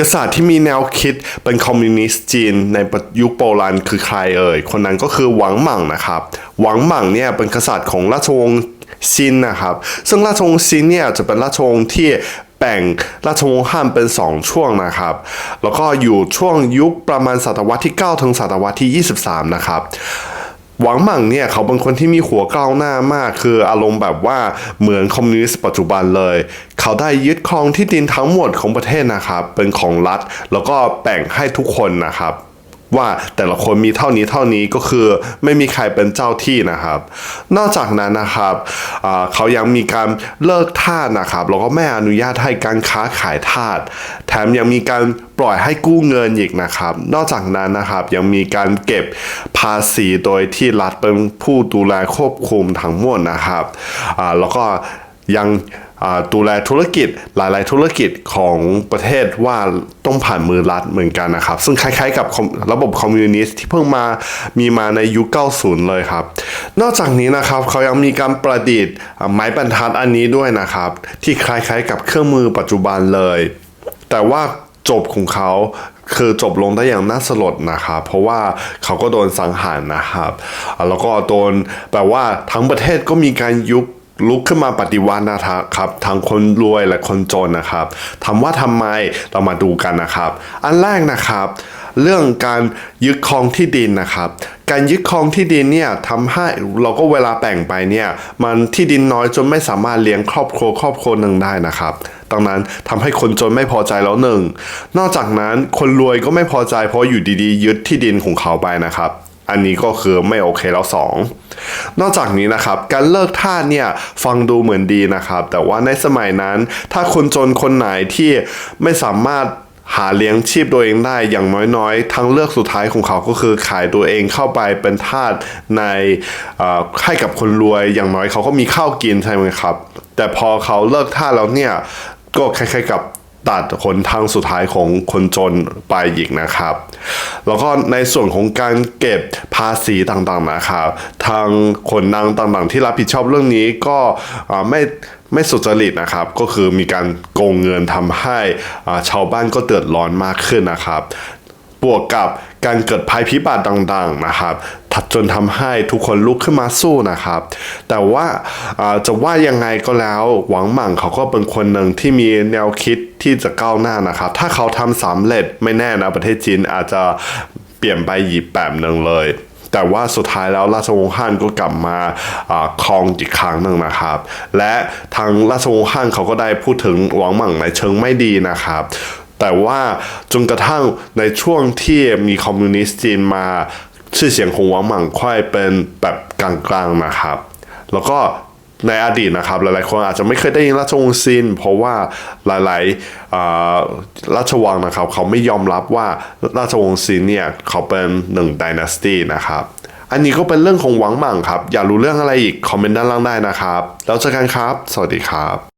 กษัตริย์ที่มีแนวคิดเป็นคอมมิวนิสต์จีนในยุคโบราณคือใครเอ่ย คนนั้นก็คือหวังหมั่งนะครับ หวังหมั่งเนี่ยเป็นกษัตริย์ของราชวงศ์ซินนะครับ ซึ่งราชวงศ์ซินเนี่ยจะเป็นราชวงศ์ที่แบ่งราชวงศ์ฮั่นเป็น 2 ช่วงนะครับ แล้วก็อยู่ช่วงยุคประมาณศตวรรษที่ 9 ถึงศตวรรษที่ 23 นะครับ หวังหมั่งเนี่ยเขาเป็นคนที่มีหัวก้าวหน้ามาก คืออารมณ์แบบว่าเหมือนคอมมิวนิสต์ปัจจุบันเลย เขาได้ยึดครองที่ดินทั้งหมดของประเทศนะครับ เป็นของรัฐ แล้วก็แบ่งให้ทุกคนนะครับ ว่าแต่ละคนมีเท่านี้เท่านี้ก็คือไม่มีใครเป็นเจ้าที่นะครับ นอกจากนั้นนะครับเขายังมีการเลิกทาสนะครับแล้วก็ไม่อนุญาตให้การค้าขายทาสแถมยังมีการปล่อยให้กู้เงินอีกนะครับ นอกจากนั้นนะครับยังมีการเก็บภาษีโดยที่รัฐเป็นผู้ดูแลควบคุมทั้งหมดนะครับแล้วก็ยัง ดูแลธุรกิจหลาย ๆ ธุรกิจของประเทศว่าต้องผ่านมือรัฐเหมือนกันนะครับ ซึ่งคล้าย ๆ กับระบบคอมมิวนิสต์ที่เพิ่งมามีมาในยุค 90 เลยครับ นอกจากนี้นะครับเขายังมีการประดิษฐ์ไม้บรรทัดอันนี้ด้วยนะครับ ที่คล้าย ๆ กับเครื่องมือปัจจุบันเลย แต่ว่าจบของเขาคือจบลงได้อย่างน่าสลดนะครับเพราะว่าเขาก็โดนสังหารนะครับ แล้วก็โดนแปลว่าทั้งประเทศก็มีการยุบ ลุกขึ้นมาปฏิวัตินะครับทั้งคนรวยและคนจนนะครับถามว่าทำไมเรามาดูกันนะครับ อันแรกนะครับ เรื่องการยึดครองที่ดินนะครับการยึดครองที่ดินเนี่ยทำให้เราก็เวลาแบ่งไปเนี่ยมันที่ดินน้อยจนไม่สามารถเลี้ยงครอบครัวครอบครัวหนึ่งได้นะครับดังนั้นทำให้คนจนไม่พอใจแล้วหนึ่ง นอกจากนั้นคนรวยก็ไม่พอใจเพราะอยู่ดีๆ ยึดที่ดินของเขาไปนะครับ อันนี้ก็คือไม่โอเคแล้วสองนอกจากนี้นะครับ การเลิกทาสเนี่ยฟังดูเหมือนดีนะครับ แต่ว่าในสมัยนั้น ถ้าคนจนคนไหนที่ไม่สามารถหาเลี้ยงชีพตัวเองได้อย่างน้อยๆ ทางเลือกสุดท้ายของเขาก็คือขายตัวเองเข้าไปเป็นทาสในให้กับคนรวยอย่างน้อยเขาก็มีข้าวกินใช่ไหมครับ แต่พอเขาเลิกทาสแล้วเนี่ยก็คล้ายๆกับ ตัดคนทางสุดท้ายของคนจนไปอีกนะครับ แล้วก็ในส่วนของการเก็บภาษีต่างๆนะครับ ทางคนนางต่างๆ ที่รับผิดชอบเรื่องนี้ก็ไม่ไม่สุจริตนะครับ ก็คือมีการโกงเงินทำให้ชาวบ้านก็เดือดร้อนมากขึ้นนะครับ บวกกับการเกิดภัยพิบัติต่างๆนะครับ จนทำให้ทุกคนลุกขึ้นมาสู้นะครับ แต่ว่าจะว่ายังไงก็แล้วหวังหมั่งเขาก็เป็นคนหนึ่งที่มีแนวคิดที่จะก้าวหน้านะครับ ถ้าเขาทำสำเร็จไม่แน่นะประเทศจีนอาจจะเปลี่ยนไปหยิบแบบหนึ่งเลยแต่ว่าสุดท้ายแล้วราชวงศ์ฮั่นก็กลับมาอาครองอีกครั้งหนึ่งนะครับ และทางราชวงศ์ฮั่นเขาก็ได้พูดถึงหวังหมั่งในเชิงไม่ดีนะครับ แต่ว่าจนกระทั่งในช่วงที่มีคอมมิวนิสต์จีนมา ชื่อเสียงของหวังหมั่งค่อยเป็นแบบกลางๆนะครับ แล้วก็ในอดีตนะครับหลายๆคนอาจจะไม่เคยได้ยินราชวงศ์ซิน เพราะว่าหลายๆราชวังนะครับ เขาไม่ยอมรับว่าราชวงศ์ซินเนี่ยเขาเป็นหนึ่งด y นาสตีนะครับ อันนี้ก็เป็นเรื่องของหวังหมั่งครับ อยากรู้เรื่องอะไรอีก คอมเมนต์ด้านล่างได้นะครับ แล้วเจอกันครับ สวัสดีครับ